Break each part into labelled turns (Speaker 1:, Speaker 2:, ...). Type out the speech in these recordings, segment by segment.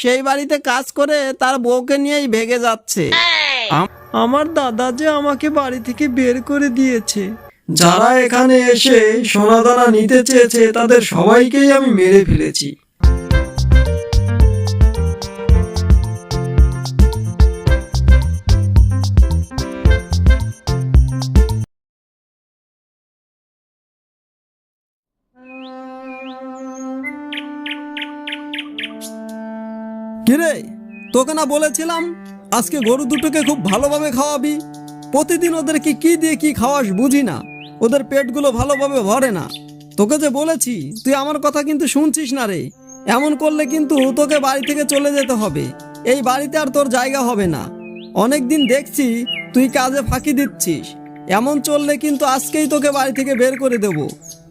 Speaker 1: সেই বাড়িতে কাজ করে তার বউকে নিয়েই ভেগে যাচ্ছে। আমার দাদা যে আমাকে বাড়ি থেকে বের করে দিয়েছে। যারা এখানে এসে সোনাদানা নিতে চেয়েছে, তাদের সবাইকেই আমি মেরে ফেলেছি। কিরে তোকে না বলেছিলাম আজকে গরু দুটোকে খুব ভালোভাবে খাওয়াবি? প্রতিদিন ওদেরকে কি দিয়ে কি খাওয়াস বুঝি না। ওদের পেটগুলো ভালোভাবে ভরে না। তোকে যে বলেছি, তুই আমার কথা কিন্তু শুনছিস না রে। এমন করলে কিন্তু তোকে বাড়ি থেকে চলে যেতে হবে। এই বাড়িতে আর তোর জায়গা হবে না। অনেক দিন দেখছি তুই কাজে ফাঁকি দিচ্ছিস। এমন চললে কিন্তু আজকেই তোকে বাড়ি থেকে বের করে দেব।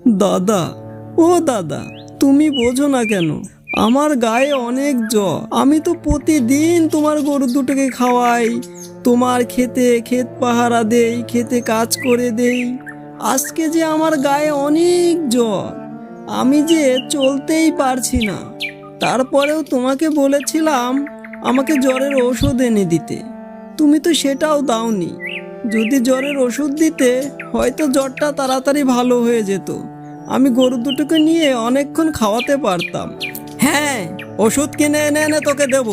Speaker 1: দাদা, ও দাদা, তুমি বোঝো না কেন? আমার গায়ে অনেক জ্বর আমি তো প্রতিদিন তোমার গরু দুটোকে খাওয়াই। তোমার খেতে ক্ষেত পাহারা দেই, খেতে কাজ করে দেই। আজকে যে আমার গায়ে অনেক জ্বর আমি যে চলতেই পারছি না। তারপরেও তোমাকে বলেছিলাম আমাকে জ্বরের ওষুধ এনে দিতে। তুমি তো সেটাও দাওনি। যদি জ্বরের ওষুধ দিতে, হয়তো জ্বরটা তাড়াতাড়ি ভালো হয়ে যেত। আমি গরু দুটোকে নিয়ে অনেকক্ষণ খাওয়াতে পারতাম। হ্যাঁ ওষুধ কিনে এনে এনে তোকে দেব।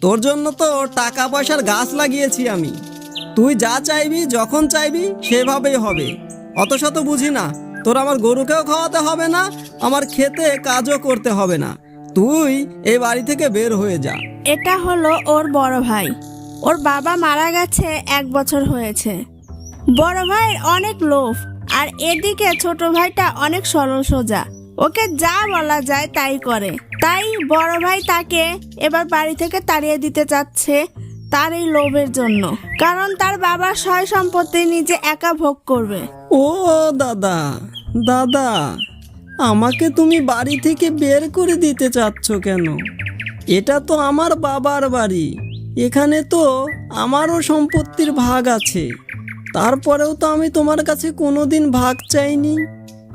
Speaker 1: তোর জন্য তো টাকা পয়সার গাছ লাগিয়েছি আমি। তুই যা চাইবি, যখন চাইবি, সেভাবেই হবে। অত শত বুঝি না, তোর আমার গরুকেও খাওয়াতে হবে না, আমার খেতে কাজও করতে হবে না। তুই এই বাড়ি থেকে বের হয়ে যা।
Speaker 2: এটা হলো ওর বড় ভাই। ওর বাবা মারা গেছে এক বছর হয়েছে। বড় ভাইয়ের অনেক লোভ, আর এদিকে ছোট ভাইটা অনেক সরল সোজা। ওকে যা বলা যায় তাই করে। তাই বড় ভাই তাকে এবার বাড়ি থেকে তাড়িয়ে দিতে চাচ্ছে তার এই লোভের জন্য। কারণ তার বাবার সয় সম্পত্তি নিজে একা ভোগ করবে।
Speaker 1: ও, দাদা দাদা, আমাকে তুমি বাড়ি থেকে বের করে দিতে চাচ্ছ কেন? এটা তো আমার বাবার বাড়ি। এখানে তো আমারও সম্পত্তির ভাগ আছে। তারপরেও তো আমি তোমার কাছে কোনোদিন ভাগ চাইনি।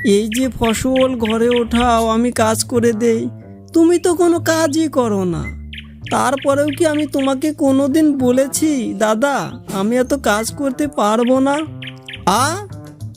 Speaker 1: এই যে ফসল ঘরে ওঠাও, আমি কাজ করে দেই। তুমি তো কোনো কাজই করো না। তারপরেও কি আমি তোমাকে কোনো দিন বলেছি, দাদা, আমি এত কাজ করতে পারব না? আ?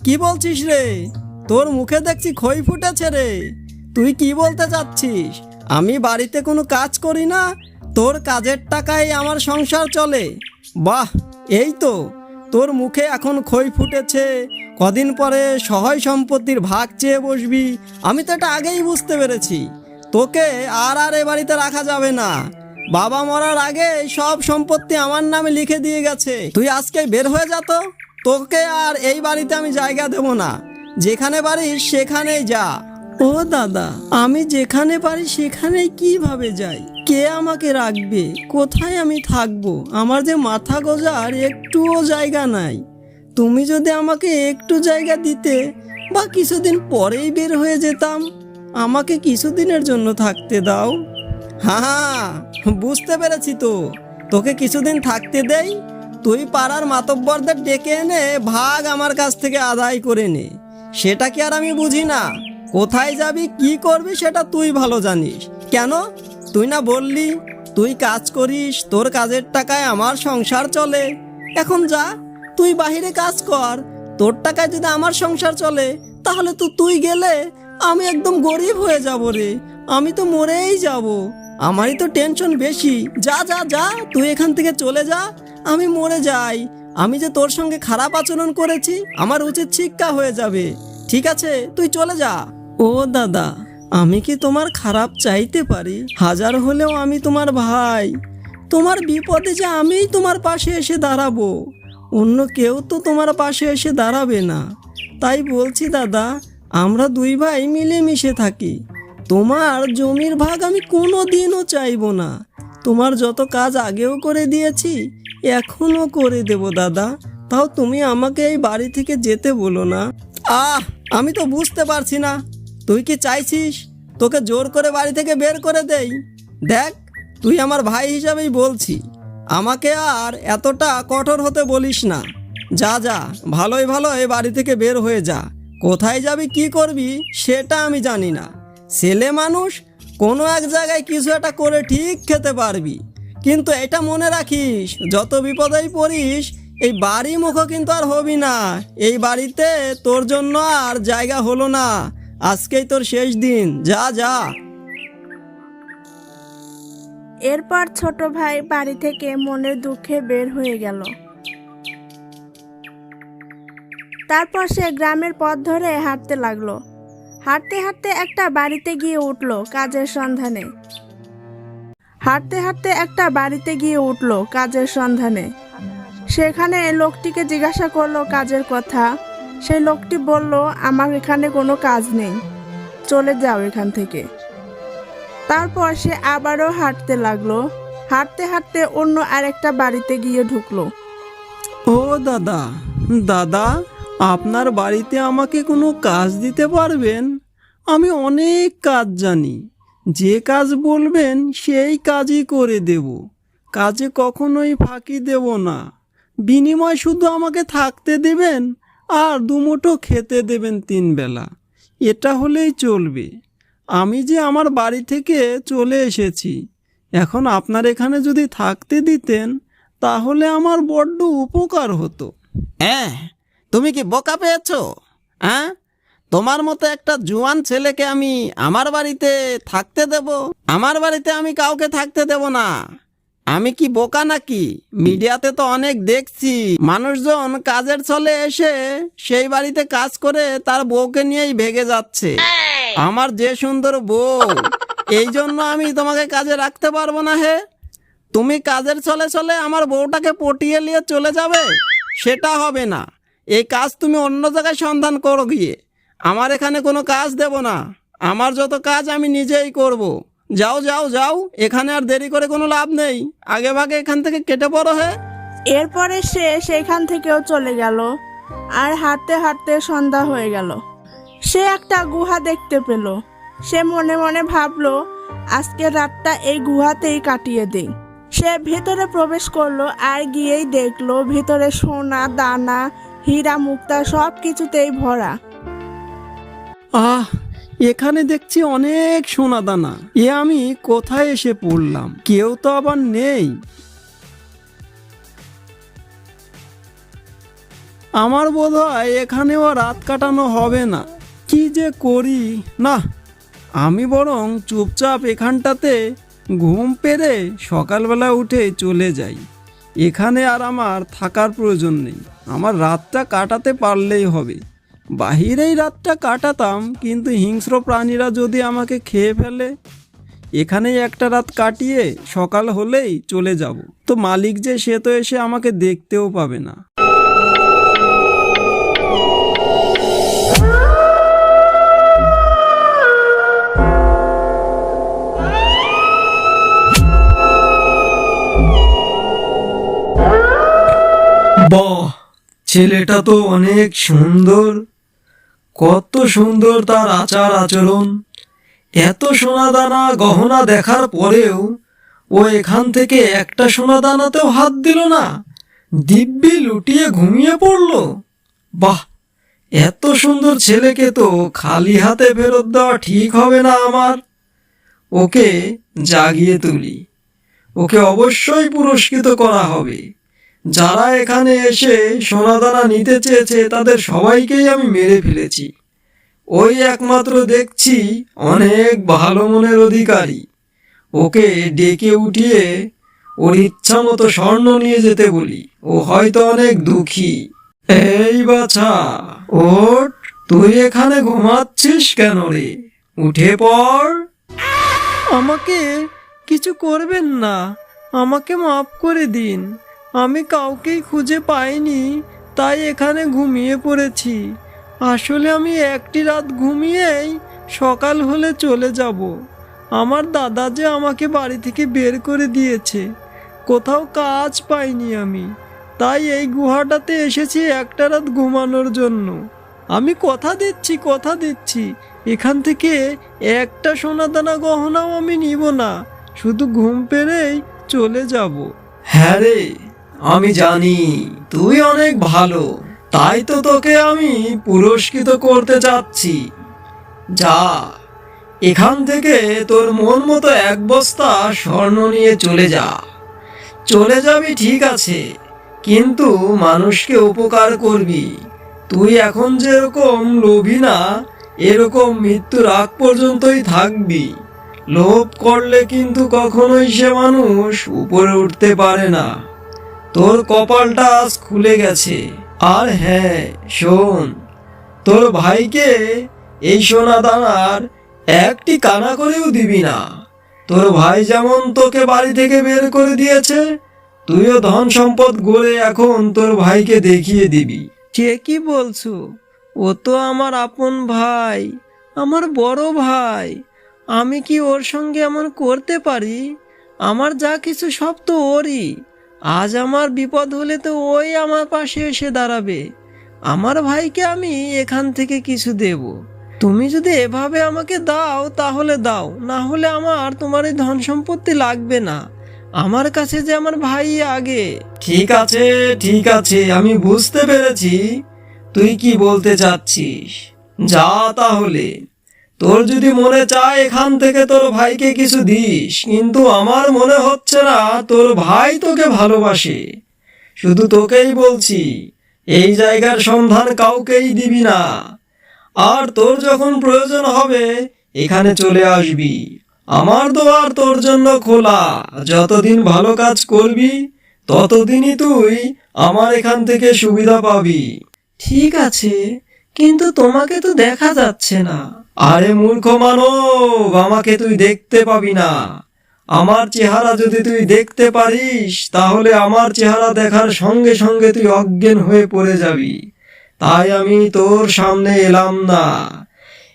Speaker 1: কি বলছিস রে? তোর মুখে দেখছি খই ফুটেছে রে। তুই কি বলতে চাচ্ছিস? আমি বাড়িতে কোনো কাজ করি না? তোর কাজের টাকায় আমার সংসার চলে। বাহ, এই তো। তোর মুখে এখন খই ফুটেছে। কদিন পরে সহায় সম্পত্তির ভাগ চেয়ে বসবি। আমি তো এটা আগেই বুঝতে পেরেছি। তোকে আর আর এ বাড়িতে রাখা যাবে না। বাবা মরার আগে সব সম্পত্তি আমার নামে লিখে দিয়ে গেছে। তুই আজকে বের হয়ে যা তোকে আর এই বাড়িতে আমি জায়গা দেব না। যেখানে পারিস সেখানেই যা। ও দাদা, আমি যেখানে পারি সেখানে কীভাবে যাই? কে আমাকে রাখবে? কোথায় আমি থাকব? আমার যে মাথা গোজার একটুও জায়গা নাই। তুমি যদি আমাকে একটু জায়গা দিতে বা কিছুদিন পরেই বের হয়ে যেতাম, আমাকে কিছুদিনের জন্য থাকতে দাও। হ্যাঁ বুঝতে পেরেছি তো। তোকে কিছুদিন থাকতে দেই, তুই পাড়ার মাতব্বরদের ডেকে এনে ভাগ আমার কাছ থেকে আদায় করে নে। সেটা কি আর আমি বুঝি না? কোথায় যাবি, কি করবি সেটা তুই ভালো জানিস। কেন? তুই না বললি, তুই কাজ করিস, তোর কাজের টাকায় আমার সংসার চলে। এখন যা, তুই বাহিরে কাজ কর। তোর টাকায় যদি আমার সংসার চলে, তাহলে তো তুই গেলে আমি একদম গরিব হয়ে যাব রে। আমি তো মরেই যাব। আমারই তো টেনশন বেশি। যা যা যা, তুই এখান থেকে চলে যা, আমি মরে যাই। আমি যে তোর সঙ্গে খারাপ আচরণ করেছি, আমার উচিত শিক্ষা হয়ে যাবে। ঠিক আছে, তুই চলে যা। ও দাদা, আমি কি তোমার খারাপ চাইতে পারি? হাজার হলেও আমি তোমার ভাই। তোমার বিপদে যে আমিই তোমার পাশে এসে দাঁড়াবো। অন্য কেউ তো তোমার পাশে এসে দাঁড়াবে না। তাই বলছি দাদা, আমরা দুই ভাই মিলেমিশে থাকি। তোমার জমির ভাগ আমি কোনো দিনও চাইব না। তোমার যত কাজ আগেও করে দিয়েছি, এখনও করে দেব দাদা। তাও তুমি আমাকে এই বাড়ি থেকে যেতে বলো না। আহ, আমি তো বুঝতে পারছি না। তুই কি চাইছিস? তোকে জোর করে বাড়ি থেকে বের করে দেই। দেখ, তুই আমার ভাই হিসাবেই বলছি। আমাকে আর এতটা কঠোর হতে বলিস না। যা যা ভালোই ভালো এই বাড়ি থেকে বের হয়ে যা। কোথায় যাবি, কি করবি, সেটা আমি জানি না। ছেলে মানুষ, কোনো এক জায়গায় কিছু একটা করে ঠিক খেতে পারবি। কিন্তু এটা মনে রাখিস, যত বিপদেই পড়িস, এই বাড়ি মুখো কিন্তু আর হবি না। এই বাড়িতে তোর জন্য আর জায়গা হলো না। আজকেই তোর শেষ দিন। যা যা।
Speaker 2: এরপর ছোট ভাই বাড়ি থেকে মনের দুঃখে বের হয়ে গেল। তারপর সে গ্রামের পথ ধরে হাঁটতে লাগল। হাঁটতে হাঁটতে একটা বাড়িতে গিয়ে উঠল কাজের সন্ধানে। হাঁটতে হাঁটতে একটা বাড়িতে গিয়ে উঠল কাজের সন্ধানে। সেখানে লোকটিকে জিজ্ঞাসা করল কাজের কথা। সেই লোকটি বলল, আমার এখানে কোনো কাজ নেই। চলে যাও এখান থেকে। তারপর সে আবারও হাঁটতে লাগল। হাঁটতে হাঁটতে অন্য আরেকটা বাড়িতে গিয়ে ঢুকলো।
Speaker 1: ও দাদা দাদা, আপনার বাড়িতে আমাকে কোনো কাজ দিতে পারবেন? আমি অনেক কাজ জানি। যে কাজ বলবেন, সেই কাজই করে দেব। কাজে কখনোই ফাঁকি দেব না। বিনিময় শুধু আমাকে থাকতে দেবেন? আর দুমুঠো খেতে দেবেন তিন বেলা। এটা হলেই চলবে। আমি যে আমার বাড়ি থেকে চলে এসেছি। এখন আপনার এখানে যদি থাকতে দিতেন, তাহলে আমার বড্ড উপকার হতো। হ্যাঁ তুমি কি বোকা পেয়েছ? হ্যাঁ? তোমার মতো একটা জুয়ান ছেলেকে আমি আমার বাড়িতে থাকতে দেব? আমার বাড়িতে আমি কাউকে থাকতে দেব না। আমি কি বোকা নাকি? মিডিয়াতে তো অনেক দেখছি। মানুষজন কাজের ছলে এসে সেই বাড়িতে কাজ করে তার বউকে নিয়েই ভেগে যাচ্ছে। আমার যে সুন্দর বউ, এই জন্য আমি তোমাকে কাজে রাখতে পারব না হে। তুমি কাজের চলে চলে আমার বউটাকে পটিয়ে নিয়ে চলে যাবে? সেটা হবে না। এই কাজ তুমি অন্য জায়গায় সন্ধান করো গিয়ে। আমার এখানে কোনো কাজ দেব না। আমার যত কাজ আমি নিজেই করব। যাও যাও যাও, এখানে আর দেরি করে কোনো লাভ নেই। আগে ভাগে এখান থেকে কেটে পড়ো হে
Speaker 2: এরপরে সে সেখান থেকেও চলে গেল, আর হাঁটতে হাঁটতে সন্ধ্যা হয়ে গেল। সে একটা গুহা দেখতে পেল। সে মনে মনে ভাবলো, আজকে রাতটা এই গুহাতেই কাটিয়ে দিই। সে ভেতরে প্রবেশ করল আর গিয়েই দেখল, ভেতরে সোনা, দানা, হীরা, মুক্তা সব কিছুতেই ভরা।
Speaker 1: আহ, এখানে দেখছি অনেক সোনা দানা এ আমি কোথায় এসে পড়লাম? কেউ তো আবার নেই। আমার বোধ হয় এখানেও রাত কাটানো হবে না। কি যে করি? না, আমি বরং চুপচাপ এখানটাতে ঘুম পেরে সকালবেলা উঠে চলে যাই। এখানে আর আমার থাকার প্রয়োজন নেই। আমার রাতটা কাটাতে পারলেই হবে। বাহিরেই রাতটা কাটাতাম, কিন্তু হিংস্র প্রাণীরা যদি আমাকে খেয়ে ফেলে, এখানেই একটা রাত কাটিয়ে সকাল হলেই চলে যাব। তো মালিক যে, সে তো এসে আমাকে দেখতেও পাবে না। বাহ, ছেলেটা তো অনেক সুন্দর। কত সুন্দর তার আচার আচরণ। এত সোনাদানা গহনা দেখার পরেও ও এখান থেকে একটা সোনাদানাতেও হাত দিল না, দিব্যি লুটিয়ে ঘুমিয়ে পড়ল। বাহ, এত সুন্দর ছেলেকে তো খালি হাতে ফেরত দেওয়া ঠিক হবে না আমার। ওকে জাগিয়ে তুলি, ওকে অবশ্যই পুরস্কৃত করা হবে। যারা এখানে এসে সোনাদানা নিতে চেয়েছে, তাদের সবাইকেই আমি মেরে ফেলেছি। ওই একমাত্র দেখছি অনেক ভালো মনের অধিকারী। ওকে ডেকে উঠিয়ে ওর ইচ্ছা মতো স্বর্ণ নিয়ে যেতে বলি। ও হয়তো অনেক দুঃখী। এই বাছা, ওঠ, তুই এখানে ঘুমাচ্ছিস কেন রে? উঠে পড়। আমাকে কিছু করবেন না। আমাকে মাফ করে দিন। আমি কাউকেই খুঁজে পাইনি, তাই এখানে ঘুমিয়ে পড়েছি। আসলে আমি একটি রাত ঘুমিয়েই সকাল হলে চলে যাব। আমার দাদা যে আমাকে বাড়ি থেকে বের করে দিয়েছে, কোথাও কাজ পাইনি আমি। তাই এই গুহাটাতে এসেছি একটা রাত ঘুমানোর জন্য। আমি কথা দিচ্ছি কথা দিচ্ছি। এখান থেকে একটা সোনাদানা গহনাও আমি নিব না, শুধু ঘুম পেরেই চলে যাব। হ্যাঁ রে। আমি জানি, তুই অনেক ভালো। তাই তো তোকে আমি পুরস্কৃত করতে চাচ্ছি। যা,
Speaker 3: এখান থেকে তোর মন মতো এক বস্তা স্বর্ণ নিয়ে চলে যা। চলে যাবি ঠিক আছে, কিন্তু মানুষকে উপকার করবি। তুই এখন যেরকম লোভী না, এরকম মৃত্যুর আগ পর্যন্তই থাকবি। লোভ করলে কিন্তু কখনোই সে মানুষ উপরে উঠতে পারে না। তোর কপালটা আজ খুলে গেছে। আর হ্যাঁ শোন, তোর ভাইকে এই সোনা দানার একটি কানা করেও দিবি না। তোর ভাই যেমন তোকে বাড়ি থেকে বের করে দিয়েছে, তুইও ধন সম্পদ গড়ে এখন তোর ভাইকে দেখিয়ে দিবি। কি বলছো, ও তো আমার আপন ভাই, আমার বড় ভাই। আমি কি ওর সঙ্গে এমন করতে পারি? আমার যা কিছু সব তো ওরই। আজ আমার বিপদ হলে তো ওই আমার পাশে এসে দাঁড়াবে। আমার ভাইকে আমি এখান থেকে কিছু দেব। তুমি যদি এভাবে আমাকে দাও, তাহলে দাও। না হলে আমার তোমার এই ধন সম্পত্তি লাগবে না। আমার কাছে যে আমার ভাই আগে। ঠিক আছে ঠিক আছে, আমি বুঝতে পেরেছি। তুই কি বলতে চাচ্ছিস? যা তাহলে। তোর যদি মনে চায় এখান থেকে তোর ভাইকে কিছু দিস, কিন্তু আমার মনে হচ্ছে না তোর ভাই তোকে ভালোবাসে। শুধু তোকেই বলছি, এই জায়গার সন্ধান কাউকেই দিবি না। আর তোর যখন প্রয়োজন হবে, এখানে চলে আসবি। আমার দোয়ার তোর জন্য খোলা, যতদিন ভালো কাজ করবি, ততদিনই তুই আমার এখান থেকে সুবিধা পাবি। ঠিক আছে, কিন্তু তোমাকে তো দেখা যাচ্ছে না। আরে মূর্খ মানব, আমাকে তুই দেখতে পাবি না। আমার চেহারা যদি তুই দেখতে পারিস, তাহলে আমার চেহারা দেখার সঙ্গে সঙ্গে তুই অজ্ঞান হয়ে পড়ে যাবি। তাই আমি তোর সামনে এলাম না।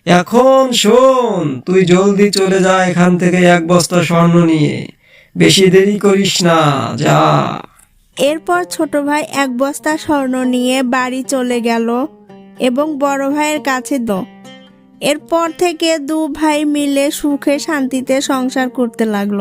Speaker 3: এখন শোন, তুই জলদি চলে যা এখান থেকে এক বস্তা স্বর্ণ নিয়ে। বেশি দেরি করিস না, যা।
Speaker 2: এরপর ছোট ভাই এক বস্তা স্বর্ণ নিয়ে বাড়ি চলে গেল এবং বড় ভাইয়ের কাছে দ এরপর থেকে দু ভাই মিলে সুখে শান্তিতে সংসার করতে লাগল।